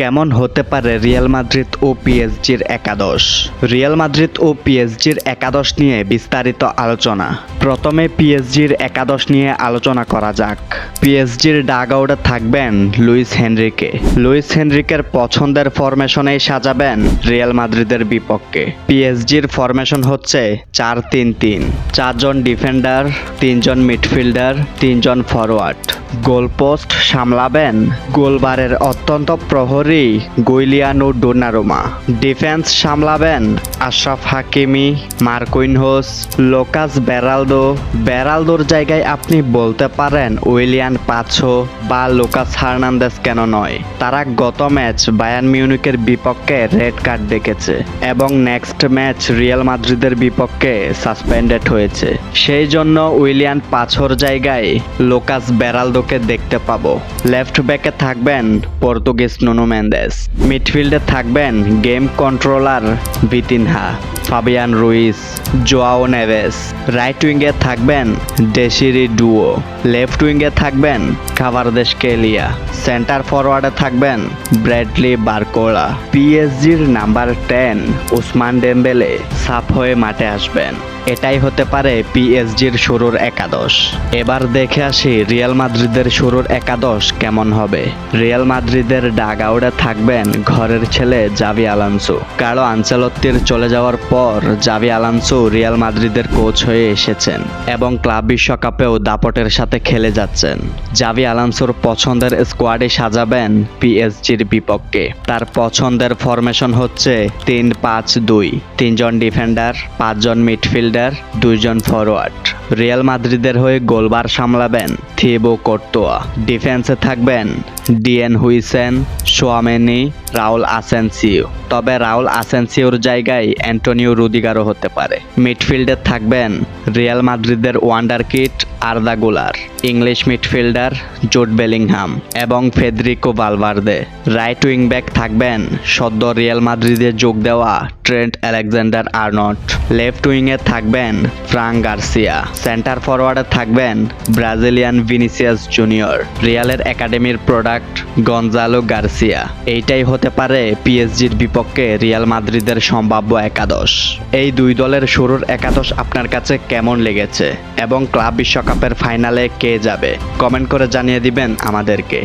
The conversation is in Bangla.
কেমন হতে পারে রিয়াল মাদ্রিদ ও পিএসজির একাদশ? রিয়াল মাদ্রিদ ও পিএসজির একাদশ নিয়ে বিস্তারিত আলোচনা। প্রথমে পিএসজির একাদশ নিয়ে আলোচনা করা যাক। পিএসজির ডাগ আউটে থাকবেন লুইস হেনরিকে। লুইস হেনরিকের পছন্দের ফরমেশনেই সাজাবেন রিয়াল মাদ্রিদের বিপক্ষে। পিএসজির ফরমেশন হচ্ছে চার তিন তিন। চারজন ডিফেন্ডার, তিনজন মিডফিল্ডার, তিনজন ফরওয়ার্ড গোলপোস্ট সামলাবেন গোলবারের অত্যন্ত প্রহরী গুইলিয়ানো Donnarumma. Defence সামলাবেন Achraf Hakimi Marquinhos Lucas Beraldo. বেরালদোর জায়গায় আপনি বলতে পারেন উইলিয়ান পাছো বা লোকাস হার্নান্দেস কেন নয়। তারা গত ম্যাচ বায়ান মিউনিকের বিপক্ষে রেড কার্ড দেখেছে এবং নেক্সট ম্যাচ রিয়াল মাদ্রিদের বিপক্ষে সাসপেন্ডেড হয়েছে। সেই জন্য উইলিয়ান পাছোর জায়গায় লোকাস বেরালদোকে দেখতে পাব। লেফট ব্যাকে থাকবেন পর্তুগিজ নোনো মেন্দেস। মিডফিল্ডে থাকবেন game controller Vitinha. Fabian Ruiz Joao Neves right উইঙ্গে থাকবেন ডেসিরি ডুও লেফট উইঙ্গে থাকবেন খাবারদেশ কেলিয়া সেন্টার ফরওয়ার্ডে থাকবেন ব্র্যাডলি বারকোলা পিএসজির নাম্বার টেন উসমান ডেম্বেলে সাফ হয়ে মাঠে আসবেন। এটাই হতে পারে পিএসজির শুরুর একাদশ। এবার দেখে আসি রিয়াল মাদ্রিদের শুরুর একাদশ কেমন হবে। রিয়াল মাদ্রিদের ডাগ আউটে থাকবেন ঘরের ছেলে জাভি আলানসো কারও আঞ্চলত্তির চলে যাওয়ার পর জাভি আলানসো রিয়াল মাদ্রিদের কোচ হয়ে এসেছেন এবং ক্লাব বিশ্বকাপেও দাপটের সাথে খেলে যাচ্ছেন। জাভি আলানসোর পছন্দের স্কোয়াডে সাজাবেন পিএসজির বিপক্ষে। তার পছন্দের ফরমেশন হচ্ছে তিন পাঁচ দুই। তিনজন ডিফেন্ডার, পাঁচজন মিডফিল্ডার, দুইজন ফরওয়ার্ড রিয়াল মাদ্রিদের হয়ে গোলবার সামলাবেন থিবো কর্তোয়া। ডিফেন্সে থাকবেন Dean Huijsen, Tchouameni, Raul Asencio. তবে রাউল আসেনসিওর জায়গায় অ্যান্টোনিও রুদিগারও হতে পারে। মিডফিল্ডে থাকবেন রিয়াল মাদ্রিদের wonder kid Arda Guler, English midfielder Jude Bellingham এবং Federico Valverde. Right wing back থাকবেন সদ্য রিয়াল মাদ্রিদে যোগ দেওয়া ট্রেন্ট আলেকজান্ডার আর্নট লেফট উইংয়ে থাকবেন ফ্রাঙ্ক গার্সিয়া। সেন্টার ফরওয়ার্ডে থাকবেন ব্রাজিলিয়ান ভিনিসিয়াস জুনিয়র। রিয়ালের একাডেমির প্রোডাক্ট গঞ্জালো গার্সিয়া। এইটাই হতে পারে পিএসজির বিপক্ষে রিয়াল মাদ্রিদের সম্ভাব্য একাদশ। এই দুই দলের শুরুর একাদশ আপনার কাছে কেমন লেগেছে? এবং ক্লাব বিশ্বকাপের ফাইনালে কে যাবে? কমেন্ট করে জানিয়ে দিবেন আমাদেরকে।